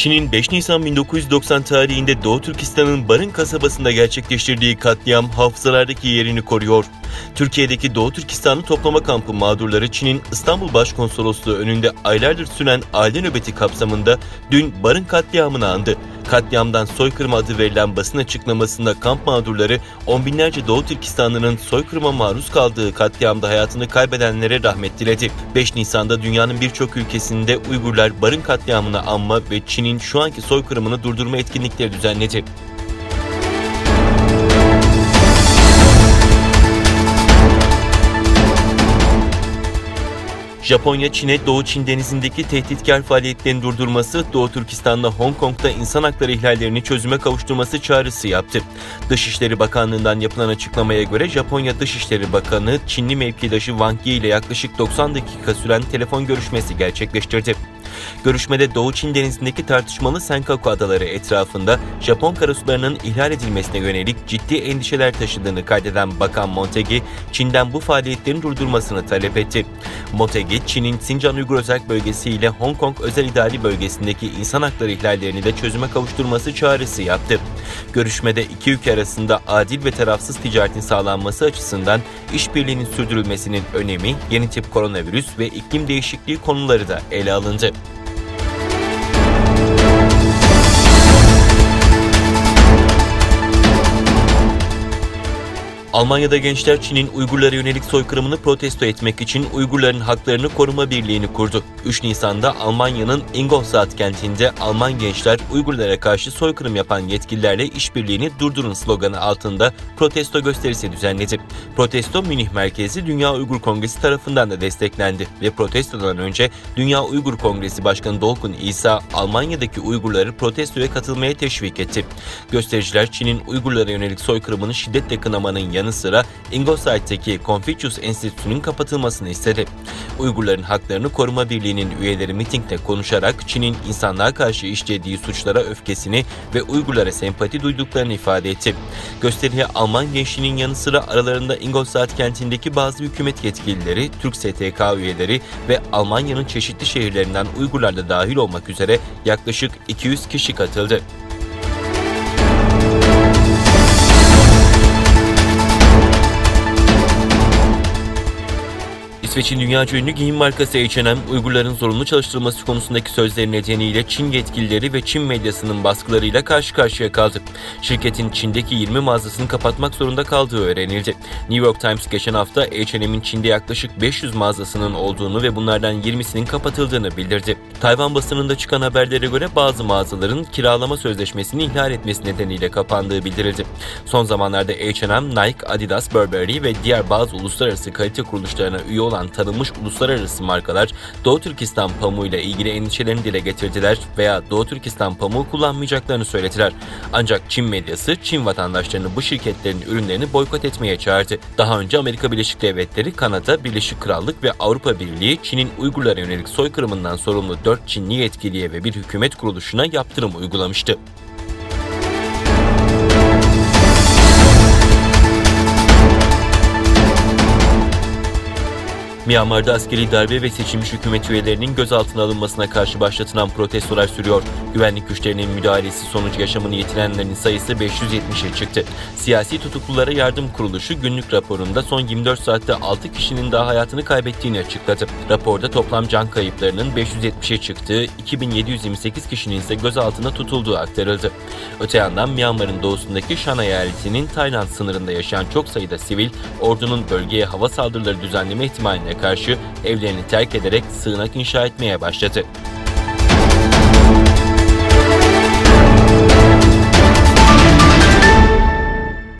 Çin'in 5 Nisan 1990 tarihinde Doğu Türkistan'ın Barın kasabasında gerçekleştirdiği katliam hafızalardaki yerini koruyor. Türkiye'deki Doğu Türkistanlı toplama kampı mağdurları Çin'in İstanbul Başkonsolosluğu önünde aylardır süren aile nöbeti kapsamında dün Barın katliamını andı. Katliamdan soykırım adı verilen basın açıklamasında kamp mağdurları on binlerce Doğu Türkistanlı'nın soykırıma maruz kaldığı katliamda hayatını kaybedenlere rahmet diledi. 5 Nisan'da dünyanın birçok ülkesinde Uygurlar Barın katliamını anma ve Çin'in şu anki soykırımını durdurma etkinlikleri düzenledi. Japonya, Çin'e Doğu Çin denizindeki tehditkar faaliyetlerini durdurması, Doğu Türkistan'la Hong Kong'da insan hakları ihlallerini çözüme kavuşturması çağrısı yaptı. Dışişleri Bakanlığı'ndan yapılan açıklamaya göre Japonya Dışişleri Bakanı, Çinli mevkidaşı Wang Yi ile yaklaşık 90 dakika süren telefon görüşmesi gerçekleştirdi. Görüşmede Doğu Çin denizindeki tartışmalı Senkaku adaları etrafında Japon karasularının ihlal edilmesine yönelik ciddi endişeler taşıdığını kaydeden Bakan Montegi, Çin'den bu faaliyetlerin durdurmasını talep etti. Motegi, Çin'in Sincan Uygur Özel Bölgesi ile Hong Kong Özel İdari Bölgesi'ndeki insan hakları ihlallerini de çözüme kavuşturması çağrısı yaptı. Görüşmede iki ülke arasında adil ve tarafsız ticaretin sağlanması açısından işbirliğinin sürdürülmesinin önemi, yeni tip koronavirüs ve iklim değişikliği konuları da ele alındı. Almanya'da gençler Çin'in Uygurlara yönelik soykırımını protesto etmek için Uygurların Haklarını Koruma Birliği'ni kurdu. 3 Nisan'da Almanya'nın Ingolstadt kentinde Alman gençler Uygurlara karşı soykırım yapan yetkililerle işbirliğini durdurun sloganı altında protesto gösterisi düzenledi. Protesto Münih merkezi Dünya Uygur Kongresi tarafından da desteklendi ve protestodan önce Dünya Uygur Kongresi Başkanı Dolkun İsa Almanya'daki Uygurları protestoya katılmaya teşvik etti. Göstericiler Çin'in Uygurlara yönelik soykırımını şiddetle kınamanın yanı sıra Ingolstadt'taki Confucius Enstitüsü'nün kapatılmasını istedi. Uygurların Haklarını Koruma Birliği'nin üyeleri mitingde konuşarak Çin'in insanlığa karşı işlediği suçlara öfkesini ve Uygurlara sempati duyduklarını ifade etti. Gösteriye Alman gençliğinin yanı sıra aralarında Ingolstadt kentindeki bazı hükümet yetkilileri, Türk STK üyeleri ve Almanya'nın çeşitli şehirlerinden Uygurlar da dahil olmak üzere yaklaşık 200 kişi katıldı. İsveç'in dünyaca ünlü giyim markası H&M, Uygurların zorunlu çalıştırılması konusundaki sözleri nedeniyle Çin yetkilileri ve Çin medyasının baskılarıyla karşı karşıya kaldı. Şirketin Çin'deki 20 mağazasını kapatmak zorunda kaldığı öğrenildi. New York Times geçen hafta H&M'in Çin'de yaklaşık 500 mağazasının olduğunu ve bunlardan 20'sinin kapatıldığını bildirdi. Tayvan basınında çıkan haberlere göre bazı mağazaların kiralama sözleşmesini ihlal etmesi nedeniyle kapandığı bildirildi. Son zamanlarda H&M, Nike, Adidas, Burberry ve diğer bazı uluslararası kalite kuruluşlarına üye olan tanınmış uluslararası markalar Doğu Türkistan pamuğu ile ilgili endişelerini dile getirdiler veya Doğu Türkistan pamuğu kullanmayacaklarını söylediler. Ancak Çin medyası Çin vatandaşlarını bu şirketlerin ürünlerini boykot etmeye çağırdı. Daha önce Amerika Birleşik Devletleri, Kanada, Birleşik Krallık ve Avrupa Birliği Çin'in Uygurlara yönelik soykırımından sorumlu 4 Çinli yetkiliye ve bir hükümet kuruluşuna yaptırım uygulamıştı. Myanmar'da askeri darbe ve seçilmiş hükümet üyelerinin gözaltına alınmasına karşı başlatılan protestolar sürüyor. Güvenlik güçlerinin müdahalesi sonucu yaşamını yitirenlerin sayısı 570'e çıktı. Siyasi tutuklulara yardım kuruluşu günlük raporunda son 24 saatte 6 kişinin daha hayatını kaybettiğini açıkladı. Raporda toplam can kayıplarının 570'e çıktığı, 2728 kişinin ise gözaltına tutulduğu aktarıldı. Öte yandan Myanmar'ın doğusundaki Shan eyaletinin Tayland sınırında yaşayan çok sayıda sivil, ordunun bölgeye hava saldırıları düzenleme ihtimaline karşı evlerini terk ederek sığınak inşa etmeye başladı.